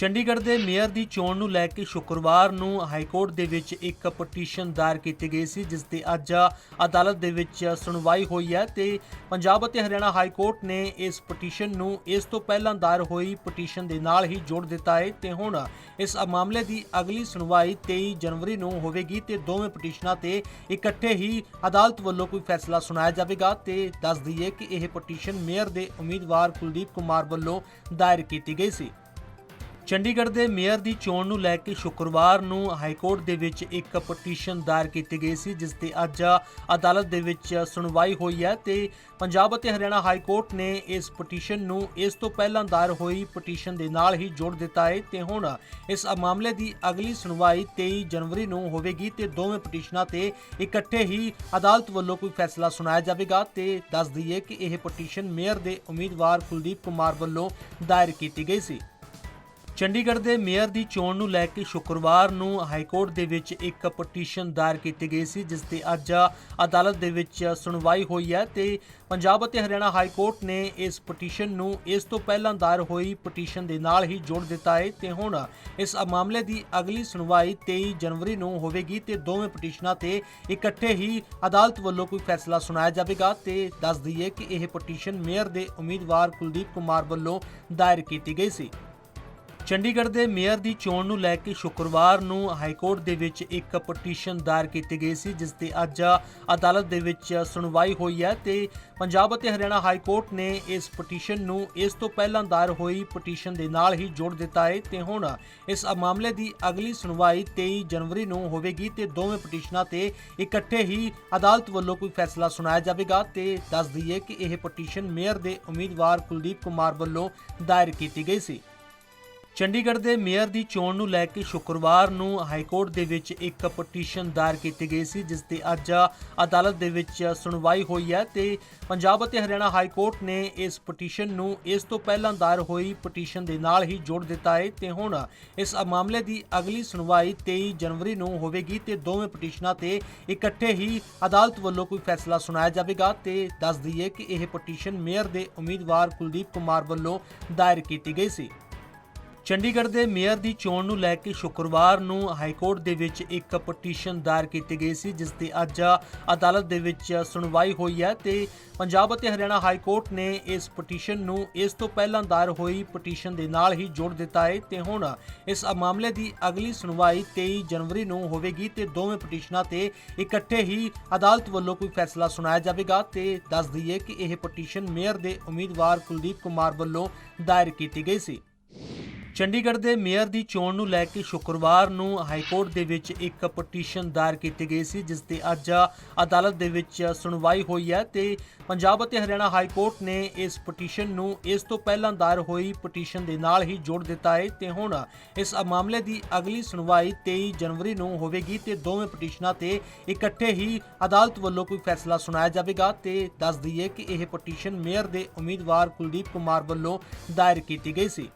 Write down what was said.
ਚੰਡੀਗੜ੍ਹ ਦੇ ਮੇਅਰ ਦੀ ਚੋਣ ਨੂੰ ਲੈ ਕੇ ਸ਼ੁੱਕਰਵਾਰ ਨੂੰ ਹਾਈ ਕੋਰਟ ਦੇ ਵਿੱਚ ਇੱਕ ਪਟੀਸ਼ਨ ਦਾਇਰ ਕੀਤੀ ਗਈ ਸੀ, ਜਿਸ ਤੇ ਅੱਜ ਅਦਾਲਤ ਦੇ ਵਿੱਚ ਸੁਣਵਾਈ ਹੋਈ ਹੈ ਤੇ ਪੰਜਾਬ ਅਤੇ ਹਰਿਆਣਾ ਹਾਈ ਕੋਰਟ ਨੇ ਇਸ ਪਟੀਸ਼ਨ ਨੂੰ ਇਸ ਤੋਂ ਪਹਿਲਾਂ ਦਾਇਰ ਹੋਈ ਪਟੀਸ਼ਨ ਦੇ ਨਾਲ ਹੀ ਜੋੜ ਦਿੱਤਾ ਹੈ ਤੇ ਹੁਣ ਇਸ ਮਾਮਲੇ ਦੀ ਅਗਲੀ ਸੁਣਵਾਈ 23 ਜਨਵਰੀ ਨੂੰ ਹੋਵੇਗੀ ਤੇ ਦੋਵੇਂ ਪਟੀਸ਼ਨਾਂ ਤੇ ਇਕੱਠੇ ਹੀ ਅਦਾਲਤ ਵੱਲੋਂ ਕੋਈ ਫੈਸਲਾ ਸੁਣਾਇਆ ਜਾਵੇਗਾ ਤੇ ਦੱਸ ਦਈਏ ਕਿ ਇਹ ਪਟੀਸ਼ਨ ਮੇਅਰ ਦੇ ਉਮੀਦਵਾਰ ਕੁਲਦੀਪ ਕੁਮਾਰ ਵੱਲੋਂ ਦਾਇਰ ਕੀਤੀ ਗਈ ਸੀ। ਚੰਡੀਗੜ੍ਹ ਦੇ ਮੇਅਰ ਦੀ ਚੋਣ ਨੂੰ ਲੈ ਕੇ ਸ਼ੁੱਕਰਵਾਰ ਨੂੰ ਹਾਈ ਕੋਰਟ ਦੇ ਵਿੱਚ ਇੱਕ ਪਟੀਸ਼ਨ ਦਾਇਰ ਕੀਤੀ ਗਈ ਸੀ, ਜਿਸ ਤੇ ਅੱਜ ਅਦਾਲਤ ਦੇ ਵਿੱਚ ਸੁਣਵਾਈ ਹੋਈ ਹੈ ਤੇ ਪੰਜਾਬ ਅਤੇ ਹਰਿਆਣਾ ਹਾਈ ਕੋਰਟ ਨੇ ਇਸ ਪਟੀਸ਼ਨ ਨੂੰ ਇਸ ਤੋਂ ਪਹਿਲਾਂ ਦਾਇਰ ਹੋਈ ਪਟੀਸ਼ਨ ਦੇ ਨਾਲ ਹੀ ਜੋੜ ਦਿੱਤਾ ਹੈ ਤੇ ਹੁਣ ਇਸ ਮਾਮਲੇ ਦੀ ਅਗਲੀ ਸੁਣਵਾਈ 23 ਜਨਵਰੀ ਨੂੰ ਹੋਵੇਗੀ ਤੇ ਦੋਵੇਂ ਪਟੀਸ਼ਨਾਂ ਤੇ ਇਕੱਠੇ ਹੀ ਅਦਾਲਤ ਵੱਲੋਂ ਕੋਈ ਫੈਸਲਾ ਸੁਣਾਇਆ ਜਾਵੇਗਾ ਤੇ ਦੱਸ ਦਈਏ ਕਿ ਇਹ ਪਟੀਸ਼ਨ ਮੇਅਰ ਦੇ ਉਮੀਦਵਾਰ ਕੁਲਦੀਪ ਕੁਮਾਰ ਵੱਲੋਂ ਦਾਇਰ ਕੀਤੀ ਗਈ ਸੀ। ਚੰਡੀਗੜ੍ਹ ਦੇ ਮੇਅਰ ਦੀ ਚੋਣ ਨੂੰ ਲੈ ਕੇ ਸ਼ੁੱਕਰਵਾਰ ਨੂੰ ਹਾਈ ਕੋਰਟ ਦੇ ਵਿੱਚ ਇੱਕ ਪਟੀਸ਼ਨ ਦਾਇਰ ਕੀਤੀ ਗਈ ਸੀ, ਜਿਸ ਤੇ ਅੱਜ ਅਦਾਲਤ ਦੇ ਵਿੱਚ ਸੁਣਵਾਈ ਹੋਈ ਹੈ ਤੇ ਪੰਜਾਬ ਅਤੇ ਹਰਿਆਣਾ ਹਾਈ ਕੋਰਟ ਨੇ ਇਸ ਪਟੀਸ਼ਨ ਨੂੰ ਇਸ ਤੋਂ ਪਹਿਲਾਂ ਦਾਇਰ ਹੋਈ ਪਟੀਸ਼ਨ ਦੇ ਨਾਲ ਹੀ ਜੋੜ ਦਿੱਤਾ ਹੈ ਤੇ ਹੁਣ ਇਸ ਮਾਮਲੇ ਦੀ ਅਗਲੀ ਸੁਣਵਾਈ 23 ਜਨਵਰੀ ਨੂੰ ਹੋਵੇਗੀ ਤੇ ਦੋਵੇਂ ਪਟੀਸ਼ਨਾਂ ਤੇ ਇਕੱਠੇ ਹੀ ਅਦਾਲਤ ਵੱਲੋਂ ਕੋਈ ਫੈਸਲਾ ਸੁਣਾਇਆ ਜਾਵੇਗਾ ਤੇ ਦੱਸ ਦਈਏ ਕਿ ਇਹ ਪਟੀਸ਼ਨ ਮੇਅਰ ਦੇ ਉਮੀਦਵਾਰ ਕੁਲਦੀਪ ਕੁਮਾਰ ਵੱਲੋਂ ਦਾਇਰ ਕੀਤੀ ਗਈ ਸੀ। ਚੰਡੀਗੜ੍ਹ ਦੇ ਮੇਅਰ ਦੀ ਚੋਣ ਨੂੰ ਲੈ ਕੇ ਸ਼ੁੱਕਰਵਾਰ ਨੂੰ ਹਾਈ ਕੋਰਟ ਦੇ ਵਿੱਚ ਇੱਕ ਪਟੀਸ਼ਨ ਦਾਇਰ ਕੀਤੀ ਗਈ ਸੀ, ਜਿਸ ਤੇ ਅੱਜ ਅਦਾਲਤ ਦੇ ਵਿੱਚ ਸੁਣਵਾਈ ਹੋਈ ਹੈ ਤੇ ਪੰਜਾਬ ਅਤੇ ਹਰਿਆਣਾ ਹਾਈ ਕੋਰਟ ਨੇ ਇਸ ਪਟੀਸ਼ਨ ਨੂੰ ਇਸ ਤੋਂ ਪਹਿਲਾਂ ਦਾਇਰ ਹੋਈ ਪਟੀਸ਼ਨ ਦੇ ਨਾਲ ਹੀ ਜੋੜ ਦਿੱਤਾ ਹੈ ਤੇ ਹੁਣ ਇਸ ਮਾਮਲੇ ਦੀ ਅਗਲੀ ਸੁਣਵਾਈ 23 ਜਨਵਰੀ ਨੂੰ ਹੋਵੇਗੀ ਤੇ ਦੋਵੇਂ ਪਟੀਸ਼ਨਾਂ ਤੇ ਇਕੱਠੇ ਹੀ ਅਦਾਲਤ ਵੱਲੋਂ ਕੋਈ ਫੈਸਲਾ ਸੁਣਾਇਆ ਜਾਵੇਗਾ ਤੇ ਦੱਸ ਦਈਏ ਕਿ ਇਹ ਪਟੀਸ਼ਨ ਮੇਅਰ ਦੇ ਉਮੀਦਵਾਰ ਕੁਲਦੀਪ ਕੁਮਾਰ ਵੱਲੋਂ ਦਾਇਰ ਕੀਤੀ ਗਈ ਸੀ। ਚੰਡੀਗੜ੍ਹ ਦੇ ਮੇਅਰ ਦੀ ਚੋਣ ਨੂੰ ਲੈ ਕੇ ਸ਼ੁੱਕਰਵਾਰ ਨੂੰ ਹਾਈ ਕੋਰਟ ਦੇ ਵਿੱਚ ਇੱਕ ਪਟੀਸ਼ਨ ਦਾਇਰ ਕੀਤੀ ਗਈ ਸੀ, ਜਿਸ ਤੇ ਅੱਜ ਅਦਾਲਤ ਦੇ ਵਿੱਚ ਸੁਣਵਾਈ ਹੋਈ ਹੈ ਤੇ ਪੰਜਾਬ ਅਤੇ ਹਰਿਆਣਾ ਹਾਈ ਕੋਰਟ ਨੇ ਇਸ ਪਟੀਸ਼ਨ ਨੂੰ ਇਸ ਤੋਂ ਪਹਿਲਾਂ ਦਾਇਰ ਹੋਈ ਪਟੀਸ਼ਨ ਦੇ ਨਾਲ ਹੀ ਜੋੜ ਦਿੱਤਾ ਹੈ ਤੇ ਹੁਣ ਇਸ ਮਾਮਲੇ ਦੀ ਅਗਲੀ ਸੁਣਵਾਈ 23 ਜਨਵਰੀ ਨੂੰ ਹੋਵੇਗੀ ਤੇ ਦੋਵੇਂ ਪਟੀਸ਼ਨਾਂ ਤੇ ਇਕੱਠੇ ਹੀ ਅਦਾਲਤ ਵੱਲੋਂ ਕੋਈ ਫੈਸਲਾ ਸੁਣਾਇਆ ਜਾਵੇਗਾ ਤੇ ਦੱਸ ਦਈਏ ਕਿ ਇਹ ਪਟੀਸ਼ਨ ਮੇਅਰ ਦੇ ਉਮੀਦਵਾਰ ਕੁਲਦੀਪ ਕੁਮਾਰ ਵੱਲੋਂ ਦਾਇਰ ਕੀਤੀ ਗਈ ਸੀ। ਚੰਡੀਗੜ੍ਹ ਦੇ ਮੇਅਰ ਦੀ ਚੋਣ ਨੂੰ ਲੈ ਕੇ ਸ਼ੁੱਕਰਵਾਰ ਨੂੰ ਹਾਈ ਕੋਰਟ ਦੇ ਵਿੱਚ ਇੱਕ ਪਟੀਸ਼ਨ ਦਾਇਰ ਕੀਤੀ ਗਈ ਸੀ, ਜਿਸ ਤੇ ਅੱਜ ਅਦਾਲਤ ਦੇ ਵਿੱਚ ਸੁਣਵਾਈ ਹੋਈ ਹੈ ਤੇ ਪੰਜਾਬ ਅਤੇ ਹਰਿਆਣਾ ਹਾਈ ਕੋਰਟ ਨੇ ਇਸ ਪਟੀਸ਼ਨ ਨੂੰ ਇਸ ਤੋਂ ਪਹਿਲਾਂ ਦਾਇਰ ਹੋਈ ਪਟੀਸ਼ਨ ਦੇ ਨਾਲ ਹੀ ਜੋੜ ਦਿੱਤਾ ਹੈ ਤੇ ਹੁਣ ਇਸ ਮਾਮਲੇ ਦੀ ਅਗਲੀ ਸੁਣਵਾਈ 23 ਜਨਵਰੀ ਨੂੰ ਹੋਵੇਗੀ ਤੇ ਦੋਵੇਂ ਪਟੀਸ਼ਨਾਂ ਤੇ ਇਕੱਠੇ ਹੀ ਅਦਾਲਤ ਵੱਲੋਂ ਕੋਈ ਫੈਸਲਾ ਸੁਣਾਇਆ ਜਾਵੇਗਾ ਤੇ ਦੱਸ ਦਈਏ ਕਿ ਇਹ ਪਟੀਸ਼ਨ ਮੇਅਰ ਦੇ ਉਮੀਦਵਾਰ ਕੁਲਦੀਪ ਕੁਮਾਰ ਵੱਲੋਂ ਦਾਇਰ ਕੀਤੀ ਗਈ ਸੀ। ਚੰਡੀਗੜ੍ਹ ਦੇ ਮੇਅਰ ਦੀ ਚੋਣ ਨੂੰ ਲੈ ਕੇ ਸ਼ੁੱਕਰਵਾਰ ਨੂੰ ਹਾਈ ਕੋਰਟ ਦੇ ਵਿੱਚ ਇੱਕ ਪਟੀਸ਼ਨ ਦਾਇਰ ਕੀਤੀ ਗਈ ਸੀ, ਜਿਸ ਤੇ ਅੱਜ ਅਦਾਲਤ ਦੇ ਵਿੱਚ ਸੁਣਵਾਈ ਹੋਈ ਹੈ ਤੇ ਪੰਜਾਬ ਅਤੇ ਹਰਿਆਣਾ ਹਾਈ ਕੋਰਟ ਨੇ ਇਸ ਪਟੀਸ਼ਨ ਨੂੰ ਇਸ ਤੋਂ ਪਹਿਲਾਂ ਦਾਇਰ ਹੋਈ ਪਟੀਸ਼ਨ ਦੇ ਨਾਲ ਹੀ ਜੋੜ ਦਿੱਤਾ ਹੈ ਤੇ ਹੁਣ ਇਸ ਮਾਮਲੇ ਦੀ ਅਗਲੀ ਸੁਣਵਾਈ 23 ਜਨਵਰੀ ਨੂੰ ਹੋਵੇਗੀ ਤੇ ਦੋਵੇਂ ਪਟੀਸ਼ਨਾਂ ਤੇ ਇਕੱਠੇ ਹੀ ਅਦਾਲਤ ਵੱਲੋਂ ਕੋਈ ਫੈਸਲਾ ਸੁਣਾਇਆ ਜਾਵੇਗਾ ਤੇ ਦੱਸ ਦਈਏ ਕਿ ਇਹ ਪਟੀਸ਼ਨ ਮੇਅਰ ਦੇ ਉਮੀਦਵਾਰ ਕੁਲਦੀਪ ਕੁਮਾਰ ਵੱਲੋਂ ਦਾਇਰ ਕੀਤੀ ਗਈ ਸੀ।